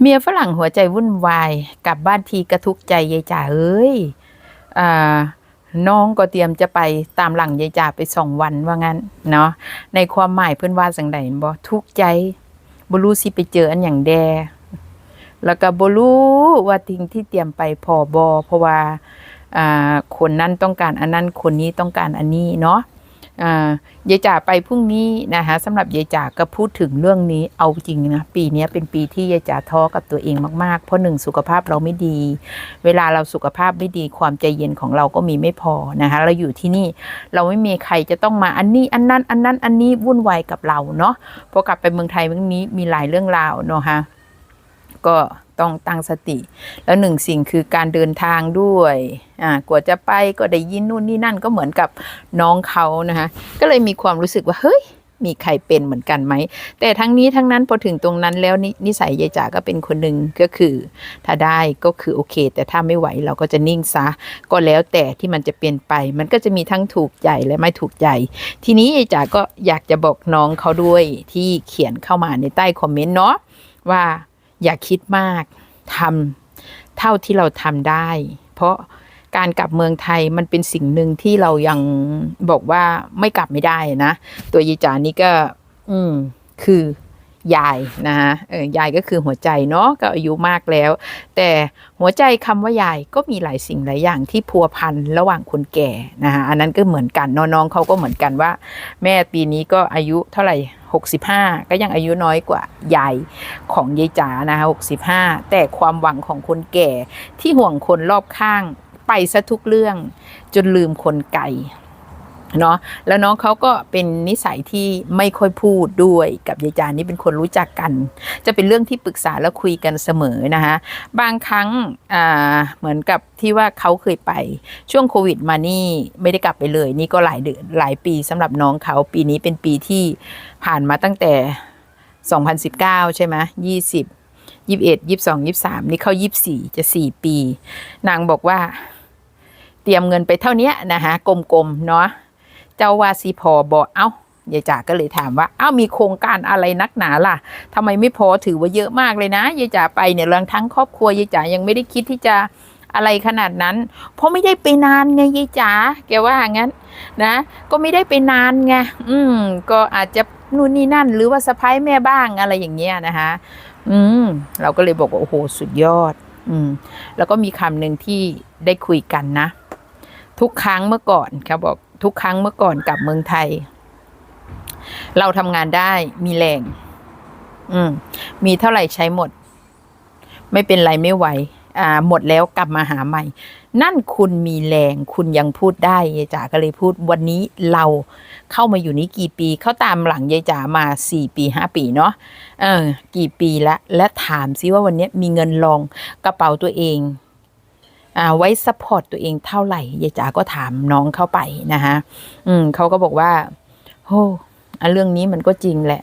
เมียฝรั่งหัวใจวุ่นวาย กลับบ้านทีกระทุกใจยายจ๋าเอ้ยอน้องก็เตรียมจะไปตามหลังยายจ๋าไปสองวันว่างั้นเนาะในความหมายเพื่อนว่าสังใดบ่ทุกใจบ่รู้สิไปเจออันอย่างแด แล้วก็บรู้ว่าทิ้งที่เตรียมไปพอบอเพราะว่าคนนั้นต้องการอันนั้นคนนี้ต้องการอันนี้เนาะ ยายจ๋าไปพรุ่งนี้นะคะสำหรับยายจ๋าก็พูดถึงเรื่องนี้เอาจริงนะปีนี้เป็นปีที่ยายจ๋าท้อกับตัวเองมากๆ เพราะหนึ่งสุขภาพเราไม่ดี เวลาเราสุขภาพไม่ดีความใจเย็นของเราก็มีไม่พอนะคะเราอยู่ที่นี่เราไม่มีใครจะต้องมาอันนี้อันนั้นอันนั้นอันนี้วุ่นวายกับเราเนาะพอกลับไปเมืองไทยเมื่อนี้มีหลายเรื่องราวเนาะฮะก็ ต้องตั้งสติ แล้วหนึ่งสิ่งคือการเดินทางด้วยอ่ากว่าจะไปก็ได้ยินนู่นนี่นั่นก็เหมือนกับน้องเขานะคะก็เลยมีความรู้สึกว่าเฮ้ยมีใครเป็นเหมือนกันไหม แต่ทั้งนี้ทั้งนั้นพอถึงตรงนั้นแล้วนนิสัยยายจ๋าก็เป็นคนหนึ่งก็คือ ถ้าได้ก็คือโอเค แต่ถ้าไม่ไหวเราก็จะนิ่งซะ ก็แล้วแต่ที่มันจะเปลี่ยนไป มันก็จะมีทั้งถูกใจและไม่ถูกใจ ทีนี้ยายจ๋าก็อยากจะบอกน้องเขาด้วยที่เขียนเข้ามาในใต้คอมเมนต์เนาะว่า อย่าคิดมากทำเท่าที่เราทำได้ เพราะการกลับเมืองไทยมันเป็นสิ่งหนึ่งที่เรายังบอกว่าไม่กลับไม่ได้นะ ตัวยีจานี่ก็ อืม คือ ยายนะฮะเออยายก็คือหัวใจเนาะก็อายุมากแล้ว แต่หัวใจคำว่ายายก็มีหลายสิ่งหลายอย่างที่พัวพันระหว่างคนแก่นะฮะอันนั้นก็เหมือนกันน้องๆเขาก็เหมือนกันว่า แม่ปีนี้ก็อายุเท่าไหร่65 ก็ยังอายุน้อยกว่ายายของยายจ๋านะคะ65 แต่ความหวังของคนแก่ที่ห่วงคนรอบข้างไปซะทุกเรื่องจนลืมคนไกล เนาะแล้วน้องเขาก็เป็นนิสัยที่ไม่ค่อยพูดด้วยกับยายจานนี่เป็นคนรู้จักกัน จะเป็นเรื่องที่ปรึกษาแล้วคุยกันเสมอนะคะบางครั้งเหมือนกับที่ว่าเขาเคยไปช่วงโควิดมานี่ไม่ได้กลับไปเลย นี่ก็หลายเดือนหลายปีสำหรับน้องเขาปีนี้เป็นปีที่ผ่านมาตั้งแต่ 2019 ใช่ไหม20 21 22 23นี่เข้า24จะ4ปี นางบอกว่าเตรียมเงินไปเท่านี้นะคะกลมๆเนาะ จ้าว่าซีพอบอกเอ้ายายจ๋าก็เลยถามว่า เอ้ามีโครงการอะไรนักหนาล่ะทำไมไม่พอถือว่าเยอะมากเลยนะยายจ๋าไปเนี่ยเรื่องทั้งครอบครัวยายจ๋ายังไม่ได้คิดที่จะอะไรขนาดนั้น เพราะไม่ได้ไปนานไงยายจ๋าแกว่างั้นนะ ก็ไม่ได้ไปนานไงอืม ก็อาจจะนู่นนี่นั่น หรือว่าสะพ้ายแม่บ้างอะไรอย่างเงี้ยนะคะอืม เราก็เลยบอกว่าโอ้โหสุดยอด อืม แล้วก็มีคำหนึ่งที่ได้คุยกันนะ ทุกครั้งเมื่อก่อนเขาบอก ทุกครั้งเมื่อก่อนกลับเมืองไทย เราทำงานได้มีแรง อืม มีเท่าไหร่ใช้หมด ไม่เป็นไรไม่ไหว อ่า หมดแล้วกลับมาหาใหม่ นั่นคุณมีแรง คุณยังพูดได้ยายจ๋าก็เลยพูดวันนี้เราเข้ามาอยู่นี้กี่ปีเขาตามหลังยายจ๋ามาสี่ปีห้าปีเนาะเออ กี่ปีละและถามซิว่าวันนี้มีเงินรองกระเป๋าตัวเอง ไว้ซัพพอร์ตตัวเองเท่าไหร่ยายจ๋าก็ถามน้องเข้าไปนะคะอืมเขาก็บอกว่าโอ้เรื่องนี้มันก็จริงแหละ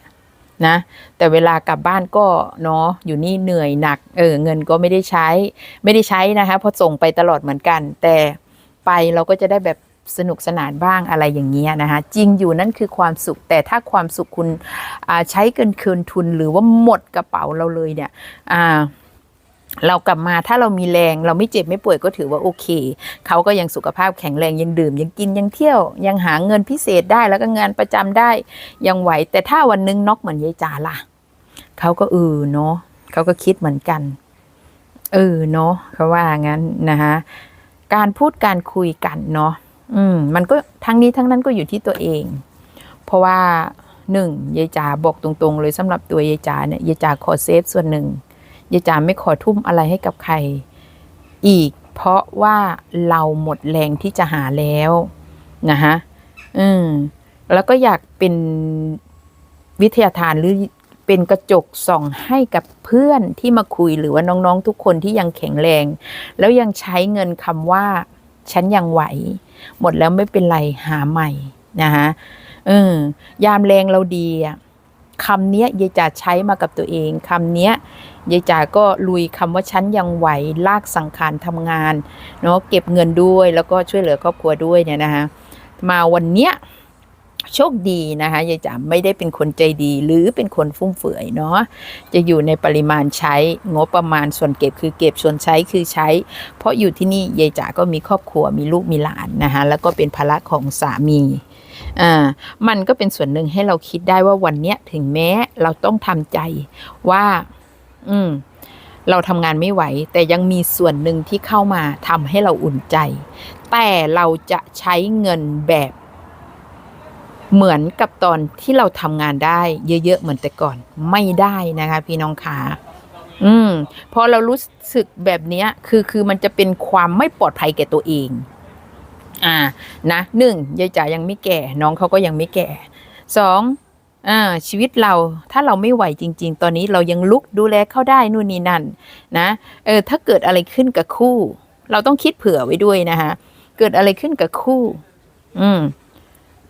นะแต่เวลากลับบ้านก็เนาะอยู่นี่เหนื่อยหนักเออเงินก็ไม่ได้ใช้ ไม่ได้ใช้นะคะเพราะส่งไปตลอดเหมือนกัน แต่ไปเราก็จะได้แบบสนุกสนานบ้างอะไรอย่างเงี้ยนะคะจริงอยู่นั่นคือความสุข แต่ถ้าความสุขคุณใช้เกินคืนทุนหรือว่าหมดกระเป๋าเราเลยเนี่ยอ่า เรากลับมาถ้าเรามีแรงเราไม่เจ็บไม่ป่วยก็ถือว่าโอเค เขาก็ยังสุขภาพแข็งแรงยังดื่ม ยังกินยังเที่ยว ยังหาเงินพิเศษได้แล้วก็งานประจำได้ยังไหว แต่ถ้าวันนึงน็อกเหมือนยายจ๋าล่ะ เขาก็เออเนาะเขาก็คิดเหมือนกัน เออเนาะเขาว่างั้นนะคะการพูดการคุยกันเนาะอืม มันก็ทั้งนี้ทั้งนั้นก็อยู่ที่ตัวเอง เพราะว่าหนึ่งยายจ๋าบอกตรงๆ เลยสำหรับตัวยายจ๋าเนี่ยยายจ๋าขอเซฟส่วนหนึ่ง ยายจ๋าไม่ขอทุ่มอะไรให้กับใคร อีก เพราะว่าเราหมดแรงที่จะหาแล้วนะคะอืมแล้วก็อยากเป็นวิทยาทานหรือเป็นกระจกส่องให้กับเพื่อนที่มาคุยหรือว่าน้องๆทุกคนที่ยังแข็งแรง แล้วยังใช้เงินคำว่า ฉันยังไหว หมดแล้วไม่เป็นไรหาใหม่นะคะเออยามแรงเราดีอะ คำเนี้ยยายจ๋าใช้มากับตัวเองคำเนี้ยยายจ๋าก็ลุยคำว่าฉันยังไหวลากสังขารทำงานเนาะเก็บเงินด้วยแล้วก็ช่วยเหลือครอบครัวด้วยเนี่ยนะคะมาวันเนี้ยโชคดีนะคะยายจ๋าไม่ได้เป็นคนใจดีหรือเป็นคนฟุ่มเฟือยเนาะจะอยู่ในปริมาณใช้งบประมาณส่วนเก็บคือเก็บส่วนใช้คือใช้ เพราะอยู่ที่นี่ยายจ๋าก็มีครอบครัวมีลูกมีหลานนะคะแล้วก็เป็นภาระของสามี อ่ามันก็เป็นส่วนหนึ่งให้เราคิดได้ว่าวันเนี้ยถึงแม้เราต้องทำใจว่า อืม เราทำงานไม่ไหว แต่ยังมีส่วนหนึ่งที่เข้ามาทำให้เราอุ่นใจ แต่เราจะใช้เงินแบบเหมือนกับตอนที่เราทำงานได้เยอะ ๆ เหมือนแต่ก่อนไม่ได้นะคะ พี่น้องขาอืมพอเรารู้สึกแบบนี้คือคือมันจะเป็นความไม่ปลอดภัยแก่ตัวเอง อ่านะหนึ่งยายจ๋ายังไม่แก่ น้องเขาก็ยังไม่แก่สองอ่าชีวิตเราถ้าเราไม่ไหวจริง ๆ ตอนนี้เรายังลุกดูแลเขาได้นู่นนี่นั่นนะเออถ้าเกิดอะไรขึ้นกับคู่ เราต้องคิดเผื่อไว้ด้วยนะคะเกิดอะไรขึ้นกับคู่ อืม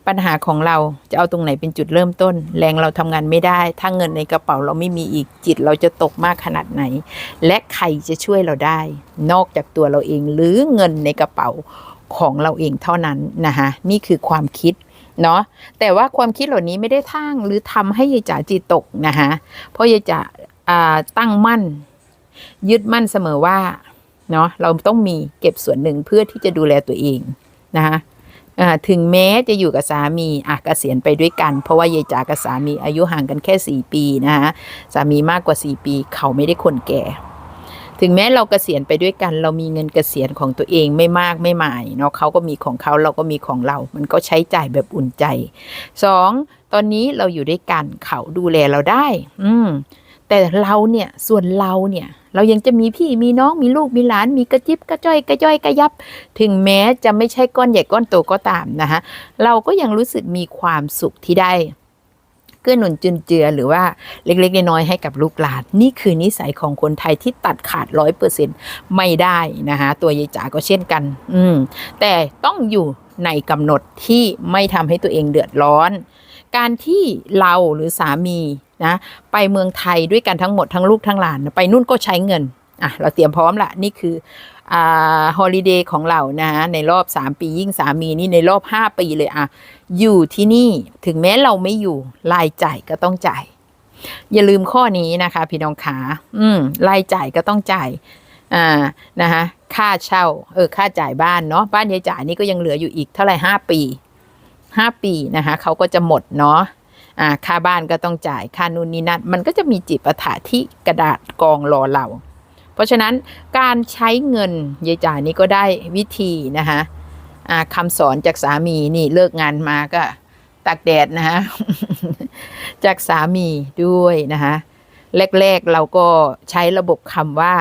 ปัญหาของเราจะเอาตรงไหนเป็นจุดเริ่มต้น แรงเราทำงานไม่ได้ ถ้าเงินในกระเป๋าเราไม่มีอีกจิตเราจะตกมากขนาดไหน และใครจะช่วยเราได้ นอกจากตัวเราเองหรือเงินในกระเป๋า ของเราเองเท่านั้นนะคะนี่คือความคิดเนาะแต่ว่าความคิดเหล่านี้ไม่ได้ทั้งหรือทำให้ยายจ๋าจิตตกนะคะเพราะยายจ๋าอ่าตั้งมั่น ยึดมั่นเสมอว่าเนาะเราต้องมีเก็บส่วนหนึ่งเพื่อที่จะดูแลตัวเองนะคะถึงแม้จะอยู่กับสามีอะเกษียณไปด้วยกัน เพราะว่ายายจ๋ากับสามีอายุห่างกันแค่ 4 ปีนะคะสามีมากกว่า 4 ปี เขาไม่ได้คนแก่ ถึงแม้เราเกษียณไปด้วยกัน เรามีเงินเกษียณของตัวเองไม่มากไม่หมายเนาะเขาก็มีของเขาเราก็มีของเรา มันก็ใช้จ่ายแบบอุ่นใจสองตอนนี้เราอยู่ด้วยกันเขาดูแลเราได้ อืมแต่เราเนี่ยส่วนเราเนี่ย เรายังจะมีพี่มีน้องมีลูกมีหลาน มีกระจิบกระจ้อยกระจ้อยกระยับ ถึงแม้จะไม่ใช่ก้อนใหญ่ก้อนโตก็ตามนะคะเราก็ยังรู้สึกมีความสุขที่ได้ เกื้อหนุนจุนเจือหรือว่าเล็กๆน้อยๆให้กับลูกหลานนี่คือนิสัยของคนไทยที่ตัดขาดร้อยเปอร์เซ็นไม่ได้นะคะตัวยายจ๋าก็เช่นกัน อืมแต่ต้องอยู่ในกำหนดที่ไม่ทำให้ตัวเองเดือดร้อน การที่เราหรือสามีนะไปเมืองไทยด้วยกันทั้งหมดทั้งลูกทั้งหลาน ไปนู่นก็ใช้เงินอะเราเตรียมพร้อมละนี่คือ ฮอลิเดย์ของเรานะฮะในรอบ 3 ปียิ่งสามีนี่ในรอบ 5 ปีเลยอะอยู่ที่นี่ถึงแม้เราไม่อยู่รายจ่ายก็ต้องจ่าย อย่าลืมข้อนี้นะคะ พี่น้องขาอืมรายจ่ายก็ต้องจ่ายอ่านะคะค่าเช่าเออค่าจ่ายบ้านเนาะบ้านยายจ่ายนี่ก็ยังเหลืออยู่อีกเท่าไหร่ห้าปีห้าปีนะคะเขาก็จะหมดเนาะอ่าค่าบ้านก็ต้องจ่ายค่านู่นนี่นั่นมันก็จะมีจิตประถาที่กระดาษกองรอเรา เพราะฉะนั้นการใช้เงินยายจ่านี่ก็ได้วิธีนะคะอ่าคำสอนจากสามีนี่เลิกงานมาก็ตากแดดนะคะจากสามีด้วยนะคะแรกๆเราก็ใช้ระบบคำว่า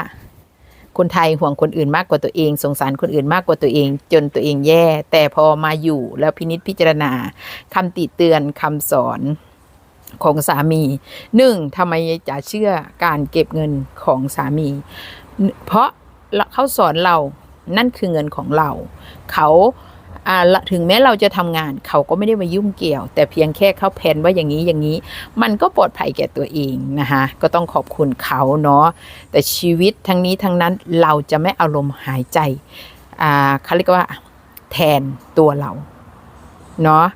คนไทยห่วงคนอื่นมากกว่าตัวเอง สงสารคนอื่นมากกว่าตัวเอง จนตัวเองแย่ แต่พอมาอยู่แล้วพินิษพิจารณาคำติเตือนคำสอน ของสามีหนึ่งทำไมจะเชื่อการเก็บเงินของสามี เพราะเขาสอนเรานั่นคือเงินของเรา เขาถึงแม้เราจะทำงานเขาก็ไม่ได้มายุ่งเกี่ยว แต่เพียงแค่เขาแผนว่าอย่างนี้อย่างนี้ มันก็ปลอดภัยแก่ตัวเองนะคะก็ต้องขอบคุณเขาเนาะแต่ชีวิตทั้งนี้ทั้งนั้นเราจะไม่เอาลมหายใจเขาเรียกว่าแทนตัวเราเนาะ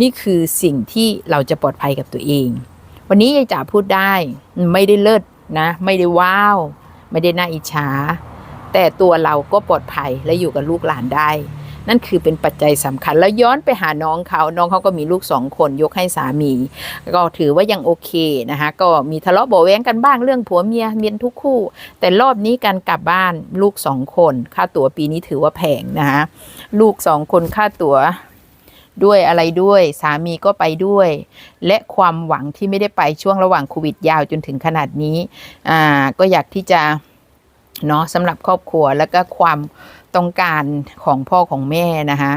นี่คือสิ่งที่เราจะปลอดภัยกับตัวเอง วันนี้ยายจ๋าพูดได้ไม่ได้เลิศนะ ไม่ได้ว้าว ไม่ได้น่าอิจฉา แต่ตัวเราก็ปลอดภัยและอยู่กับลูกหลานได้ นั่นคือเป็นปัจจัยสำคัญแล้วย้อนไปหาน้องเขา น้องเขาก็มีลูกสองคนยกให้สามี ก็ถือว่ายังโอเคนะคะก็มีทะเลาะเบาะแว้งกันบ้างเรื่องผัวเมียเมียนทุกคู่ แต่รอบนี้การกลับบ้านลูกสองคน ค่าตั๋วปีนี้ถือว่าแพงนะคะลูกสองคนค่าตั๋ว ด้วยอะไรด้วย สามีก็ไปด้วย และความหวังที่ไม่ได้ไปช่วงระหว่างโควิดยาวจนถึงขนาดนี้อ่าก็อยากที่จะเนาะสำหรับครอบครัวแล้วก็ความต้องการของพ่อของแม่นะคะ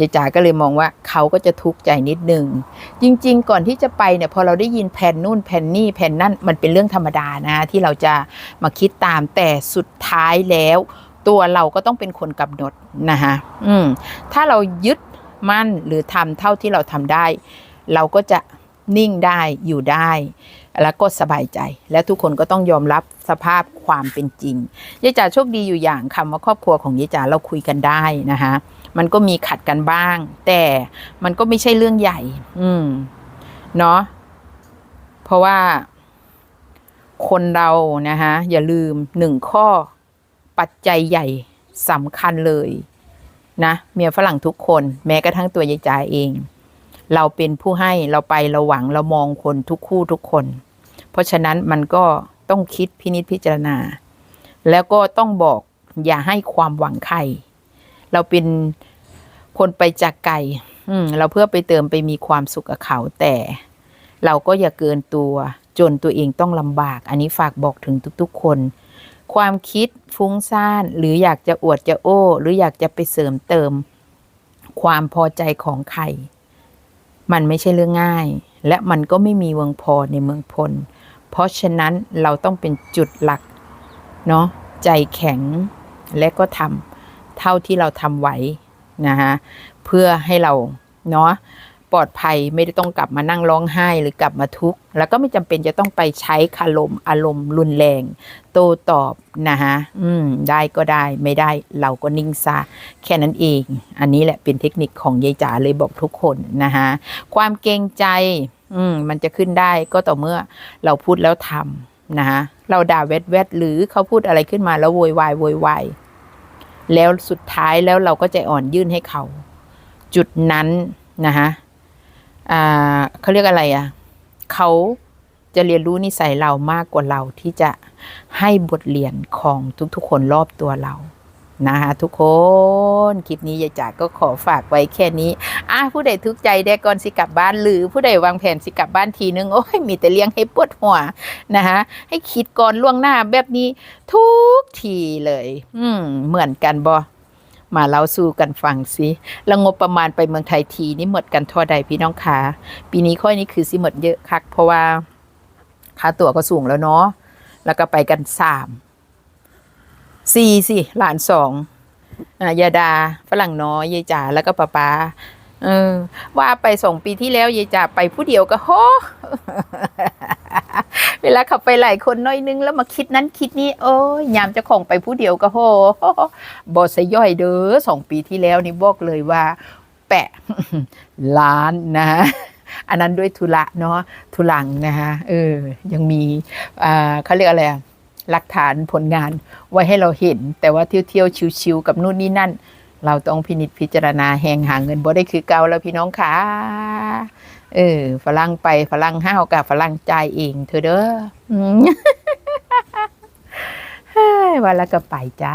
ยายจ๋าก็เลยมองว่าเขาก็จะทุกข์ใจนิดนึง จริง ๆ ก่อนที่จะไปเนี่ยพอเราได้ยินแผ่นนู่นแผ่นนี่แผ่นนั่นมันเป็นเรื่องธรรมดานะที่เราจะมาคิดตามแต่สุดท้ายแล้ว ตัวเราก็ต้องเป็นคนกำหนดนะคะอืมถ้าเรายึด มั่นหรือทำเท่าที่เราทำได้ เราก็จะนิ่งได้อยู่ได้ แล้วก็สบายใจ และทุกคนก็ต้องยอมรับสภาพความเป็นจริงยายจ๋าโชคดีอยู่อย่างคำว่าครอบครัวของยายจ๋าเราคุยกันได้นะคะมันก็มีขัดกันบ้าง แต่มันก็ไม่ใช่เรื่องใหญ่ อืมเนาะเพราะว่าคนเรานะคะอย่าลืมหนึ่งข้อปัจจัยใหญ่สำคัญเลย นะเมียฝรั่งทุกคน แม้กระทั่งตัวยายจ๋าเอง เราเป็นผู้ให้เราไปเราหวังเรามองคนทุกคู่ทุกคน เพราะฉะนั้นมันก็ต้องคิดพินิจพิจารณา แล้วก็ต้องบอกอย่าให้ความหวังใคร เราเป็นคนไปจากไกลเราเพื่อไปเติมไปมีความสุขกับเขาแต่ เราก็อย่าเกินตัวจนตัวเองต้องลำบาก อันนี้ฝากบอกถึงทุก ๆ คน ความคิดฟุ้งซ่าน หรืออยากจะอวดจะโอ้ หรืออยากจะไปเสริมเติม ความพอใจของใคร มันไม่ใช่เรื่องง่าย และมันก็ไม่มีเมืองพอในเมืองพล เพราะฉะนั้นเราต้องเป็นจุดหลัก เนาะใจแข็งและก็ทำเท่าที่เราทำไหวนะคะเพื่อให้เราเนาะ ปลอดภัยไม่ได้ต้องกลับมานั่งร้องไห้หรือกลับมาทุกข์แล้วก็ไม่จำเป็นจะต้องไปใช้คารมอารมณ์รุนแรง โตตอบนะคะอืมได้ก็ได้ไม่ได้เราก็นิ่งซะแค่นั้นเอง อันนี้แหละเป็นเทคนิคของยายจ๋าเลยบอกทุกคนนะคะความเกรงใจอืมมันจะขึ้นได้ก็ต่อเมื่อเราพูดแล้วทำนะคะเราด่าแวดแวดหรือเขาพูดอะไรขึ้นมาแล้วโวยวายโวยวายแล้วสุดท้ายแล้วเราก็ใจอ่อนยื่นให้เขา จุดนั้นนะคะ อ่าเขาเรียกอะไรอะ่ะเขาจะเรียนรู้นิสัยเรามากกว่าเราที่จะให้บทเรียนของทุกๆ คนรอบตัวเรานะคะทุกคนคลิปนี้ยายจ๋าก็ขอฝากไว้แค่นี้อะผู้ใดทุกใจได้ก่อนสิกลับบ้าน หรือผู้ใดวางแผนสิกลับบ้านทีนึงโอ้ยมีแต่เลี้ยงให้ปวดหัวนะคะให้คิดก่อนล่วงหน้าแบบนี้ทุกทีเลย อืมเหมือนกันบอ มาเล่าสู่กันฟังสิแล้วงบประมาณไปเมืองไทยทีนี่หมดกันทั่วใดพี่น้องคะปีนี้ค่อยนี่คือสิหมดเยอะคัก เพราะว่าค่าตั๋วก็สูงแล้วเนาะแล้วก็ไปกันสามสี่สิหลานสองอ่ายาดาฝรั่งน้อยยายจ๋าแล้วก็ป้าป๊า เออ ว่าไปสองปีที่แล้วยายจ๋าไปผู้เดียวก็โหเวลาขับไปหลายคนน้อยนึงแล้วมาคิดนั้นคิดนี้โอ้ยยามจะของไปผู้เดียวก็โหบอสย่อยเด้อสองปีที่แล้วนี่บอกเลยว่า แปะล้านนะอันนั้นด้วยธุระเนาะทุลังนะคะเออ ยังมีอ่าเขาเรียกอะไรหลักฐานผลงานไว้ให้เราเห็น แต่ว่าเที่ยวเที่ยวๆชิวๆกับนู่นนี่นั่น เราต้องพินิจพิจารณาแหงหาเงินบ่ได้คือเก่าแล้วพี่น้องค่ะเออฝรั่งไปฝรั่งห้าวกับฝรั่งจ่ายเองเธอเด้อเฮ้วันละก็ไปจ้า